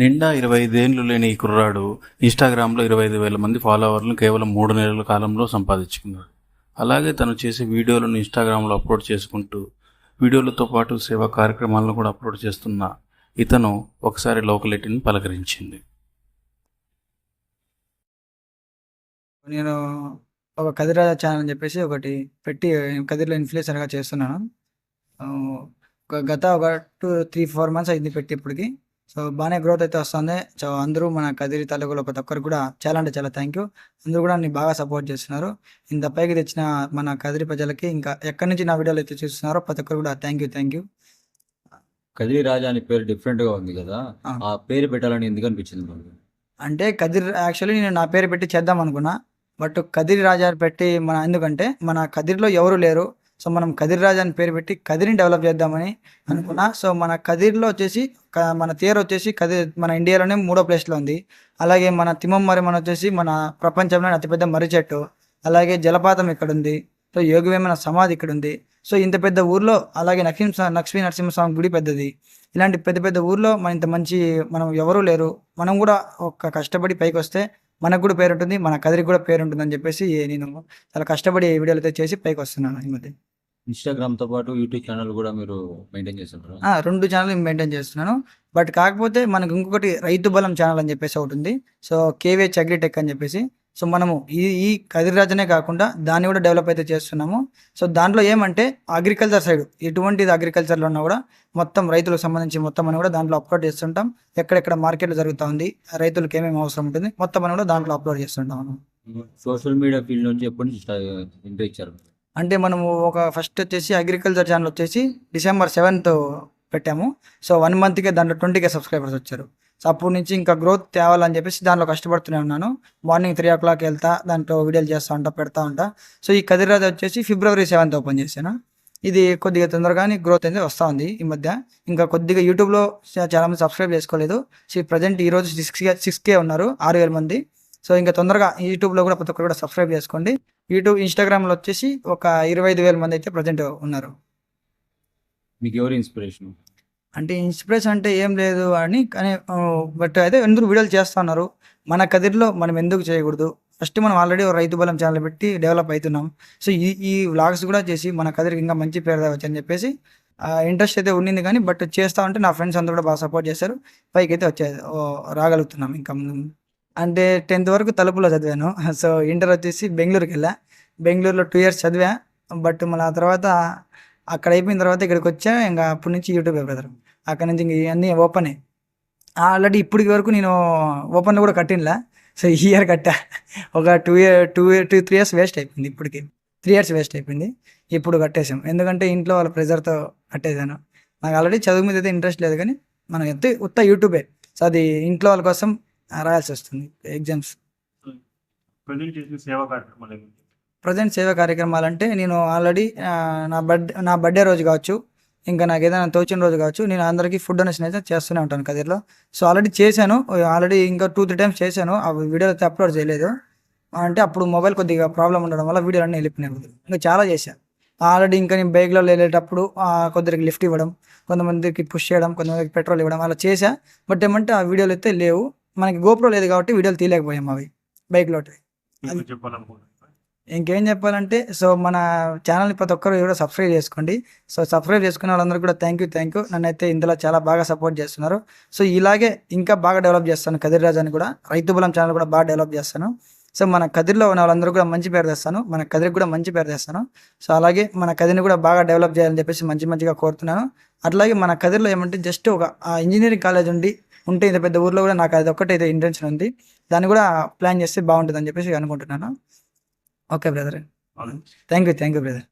నిండా ఇరవై ఐదేండ్లు లేని ఈ కుర్రాడు ఇన్స్టాగ్రామ్లో ఇరవై ఐదు వేల మంది ఫాలోవర్లను కేవలం మూడు నెలల కాలంలో సంపాదించుకున్నాడు. అలాగే తను చేసే వీడియోలను ఇన్స్టాగ్రామ్లో అప్లోడ్ చేసుకుంటూ వీడియోలతో పాటు సేవా కార్యక్రమాలను కూడా అప్లోడ్ చేస్తున్న ఇతను ఒకసారి లోకలిటీని పలకరించింది. నేను ఒక కదిరా ఛానల్ అని చెప్పేసి ఒకటి పెట్టి కదిరిలో ఇన్ఫ్లుయెన్సర్గా చేస్తున్నాను. ఒక గత ఒక టూ త్రీ ఫోర్ మంత్స్ అయింది పెట్టి ఇప్పటికి సో బాగానే గ్రోత్ అయితే వస్తుంది. సో అందరూ మన కదిరి తాలూకులో ప్రతి ఒక్కరు కూడా చాలా అంటే చాలా థ్యాంక్ యూ అందరూ కూడా నన్ను బాగా సపోర్ట్ చేస్తున్నారు. ఇంత పైకి తెచ్చిన మన కదిరి ప్రజలకి ఇంకా ఎక్కడి నుంచి నా వీడియోలు అయితే చూస్తున్నారో ప్రతి ఒక్కరు కూడా thank you thank you Kadiri Raja అనే పేరు డిఫరెంట్గా ఉంది కదా ఆ. పేరు పెట్టాలని ఎందుకు అనిపించింది అంటే కదిర్ యాక్చువల్లీ నేను నా పేరు పెట్టి చేద్దాం అనుకున్నా. బట్ కదిరి రాజా పెట్టి మన ఎందుకంటే మన కదిరిలో ఎవరు లేరు. సో మనం కదిర్ రాజా అని పేరు పెట్టి కదిరిని డెవలప్ చేద్దామని అనుకున్నా. సో మన కదిరిలో వచ్చేసి మన తీరు వచ్చేసి కదిరి మన ఇండియాలోనే మూడో ప్లేస్లో ఉంది. అలాగే మన తిమ్మం మరి మన వచ్చేసి మన ప్రపంచంలోనే అతిపెద్ద మర్రి చెట్టు. అలాగే జలపాతం ఇక్కడ ఉంది. సో యోగవేమన సమాధి ఇక్కడ ఉంది. సో ఇంత పెద్ద ఊర్లో అలాగే లక్ష్మీ లక్ష్మీ నరసింహస్వామి గుడి పెద్దది. ఇలాంటి పెద్ద పెద్ద ఊర్లో మన ఇంత మంచి మనం ఎవరూ లేరు. మనం కూడా ఒక కష్టపడి పైకి వస్తే మనకు కూడా పేరు ఉంటుంది మన కదిరికి కూడా పేరు ఉంటుంది అని చెప్పేసి నేను చాలా కష్టపడి ఈ వీడియోలు అయితే చేసి పైకి వస్తున్నాను. ఈ మధ్య ఇన్స్టాగ్రామ్తో పాటు యూట్యూబ్ ఛానల్ కూడా మీరు మెయింటైన్ చేస్తుంటారు? ఆ, రెండు ఛానల్ మెయింటైన్ చేస్తున్నాను. బట్ కాకపోతే మనకు ఇంకొకటి రైతు బలం ఛానల్ అని చెప్పేసి ఒకటి ఉంది. సో కేవే అగ్రిటెక్ అని చెప్పేసి. సో మనము ఈ ఈ కదిరిరాజనే కాకుండా దాన్ని కూడా డెవలప్ అయితే చేస్తున్నాము. సో దాంట్లో ఏమంటే అగ్రికల్చర్ సైడ్ ఎటువంటిది అగ్రికల్చర్లో ఉన్నా కూడా మొత్తం రైతులకు సంబంధించి మొత్తం అని కూడా దాంట్లో అప్లోడ్ చేస్తుంటాం. ఎక్కడెక్కడ మార్కెట్లో జరుగుతూ ఉంది రైతులకు ఏమేమి అవసరం ఉంటుంది మొత్తం అని కూడా దాంట్లో అప్లోడ్ చేస్తుంటాం. మనం సోషల్ మీడియా ఫీల్డ్ నుంచి ఎప్పటి నుంచి ఎంటర్ ఇచ్చారు? అంటే మనము ఒక ఫస్ట్ వచ్చేసి అగ్రికల్చర్ ఛానల్ వచ్చేసి డిసెంబర్ సెవెంత్ పెట్టాము. సో వన్ మంత్కే దాంట్లో ట్వంటీకే సబ్స్క్రైబర్స్ వచ్చారు. సో అప్పటి నుంచి ఇంకా గ్రోత్ తేవాలని చెప్పేసి దాంట్లో కష్టపడుతూనే ఉన్నాను. మార్నింగ్ త్రీ ఓ క్లాక్ వెళ్తా దాంట్లో వీడియోలు చేస్తూ ఉంటా పెడతా ఉంటా. సో ఈ కదిరాజ్ వచ్చేసి ఫిబ్రవరి సెవెంత్ ఓపెన్ చేశాను. ఇది కొద్దిగా తొందరగానే గ్రోత్ అనేది వస్తూ ఉంది ఈ మధ్య. ఇంకా కొద్దిగా యూట్యూబ్లో చాలా మంది సబ్స్క్రైబ్ చేసుకోలేదు. సో ప్రజెంట్ ఈ రోజు సిక్స్ సిక్స్ కే ఉన్నారు ఆరు వేల మంది. సో ఇంకా తొందరగా యూట్యూబ్లో కూడా ప్రతి ఒక్కరు కూడా సబ్స్క్రైబ్ చేసుకోండి. యూట్యూబ్ ఇన్స్టాగ్రామ్లో వచ్చేసి ఒక ఇరవై ఐదు వేల మంది అయితే ప్రజెంట్ ఉన్నారు. మీకు ఎవరు ఇన్స్పిరేషన్? అంటే ఇన్స్పిరేషన్ అంటే ఏం లేదు అని కానీ బట్ అయితే ఎందుకు వీడియోలు చేస్తా ఉన్నారు? మన కదిరిలో మనం ఎందుకు చేయకూడదు? ఫస్ట్ మనం ఆల్రెడీ రైతు బలం ఛానల్ పెట్టి డెవలప్ అవుతున్నాం. సో ఈ ఈ వ్లాగ్స్ కూడా చేసి మన కదిరికి ఇంకా మంచి పేరు తేవచ్చు అని చెప్పేసి ఇంట్రెస్ట్ అయితే ఉండింది కానీ బట్ చేస్తా ఉంటే నా ఫ్రెండ్స్ అందరూ కూడా బాగా సపోర్ట్ చేశారు. పైకి అయితే వచ్చే రాగలుగుతున్నాం ఇంకా ముందు. అంటే టెన్త్ వరకు తలుపులో చదివాను. సో ఇంటర్ వచ్చేసి బెంగళూరుకి వెళ్ళా బెంగళూరులో టూ ఇయర్స్ చదివా. బట్ మళ్ళీ ఆ తర్వాత అక్కడ అయిపోయిన తర్వాత ఇక్కడికి వచ్చా. ఇంకా అప్పటి నుంచి యూట్యూబ్ బ్రదర్. అక్కడ నుంచి ఇంక ఇవన్నీ ఓపెనే. ఆల్రెడీ ఇప్పటికి వరకు నేను ఓపెన్ కూడా కట్టినలా సో ఈ ఇయర్ కట్టా. ఒక two year two year two three years waste అయిపోయింది ఇప్పటికి. త్రీ ఇయర్స్ వేస్ట్ అయిపోయింది. ఇప్పుడు కట్టేసాం ఎందుకంటే ఇంట్లో వాళ్ళ ప్రెజర్తో కట్టేశాను. నాకు ఆల్రెడీ చదువు మీద అయితే ఇంట్రెస్ట్ లేదు కానీ మనం ఎంత ఉత్త యూట్యూబే. సో అది ఇంట్లో వాళ్ళ కోసం రాయాల్సి వస్తుంది ఎగ్జామ్స్. ప్రజెంట్ సేవా కార్యక్రమాలు అంటే నేను ఆల్రెడీ నా బర్త్ నా బర్త్డే రోజు కావచ్చు ఇంకా నాకు ఏదైనా తోచిన రోజు కావచ్చు నేను అందరికీ ఫుడ్ డొనేషన్ అయితే చేస్తూనే ఉంటాను కదిర్లో. సో ఆల్రెడీ చేశాను ఆల్రెడీ ఇంకా టూ త్రీ టైమ్స్ చేశాను ఆ వీడియో అయితే అప్లోడ్ చేయలేదు. అంటే అప్పుడు మొబైల్ కొద్దిగా ప్రాబ్లం ఉండడం వల్ల వీడియోలు అన్నీ వెళ్ళిపోయినాయి. ఇంకా చాలా చేశాను ఆల్రెడీ ఇంకా నేను బైక్లో వెళ్ళేటప్పుడు ఆ, కొద్దిరికి లిఫ్ట్ ఇవ్వడం కొంతమందికి పుష్ చేయడం కొంతమందికి పెట్రోల్ ఇవ్వడం అలా చేశా. బట్ ఏమంటే ఆ వీడియోలు అయితే లేవు. మనకి గోప్రో లేదు కాబట్టి వీడియోలు తీయలేకపోయాం అవి బైక్లో ఇంకేం చెప్పాలంటే సో మన ఛానల్ని ప్రతి ఒక్కరు కూడా సబ్స్క్రైబ్ చేసుకోండి. సో సబ్స్క్రైబ్ చేసుకున్న వాళ్ళందరూ కూడా థ్యాంక్ యూ థ్యాంక్ యూ. నన్ను అయితే ఇందులో చాలా బాగా సపోర్ట్ చేస్తున్నారు. సో ఇలాగే ఇంకా బాగా డెవలప్ చేస్తాను కదిర్ రాజాని కూడా. రైతు బలం ఛానల్ కూడా బాగా డెవలప్ చేస్తాను. సో మన కదిర్లో ఉన్న వాళ్ళందరూ కూడా మంచి పేరు తెస్తాను. మన కదిరికి కూడా మంచి పేరు తెస్తాను. సో అలాగే మన కదిరిని కూడా బాగా డెవలప్ చేయాలని చెప్పేసి మంచి మంచిగా కోరుతున్నాను. అట్లాగే మన కదిర్లో ఏమంటే జస్ట్ ఒక ఇంజనీరింగ్ కాలేజ్ ఉండి ఉంటే ఇంత పెద్ద ఊర్లో కూడా నాకు అది ఒక్కటైతే ఇంటెన్షన్ ఉంది. దాన్ని కూడా ప్లాన్ చేస్తే బాగుంటుంది అని చెప్పేసి అనుకుంటున్నాను. Okay brother. Thank you thank you brother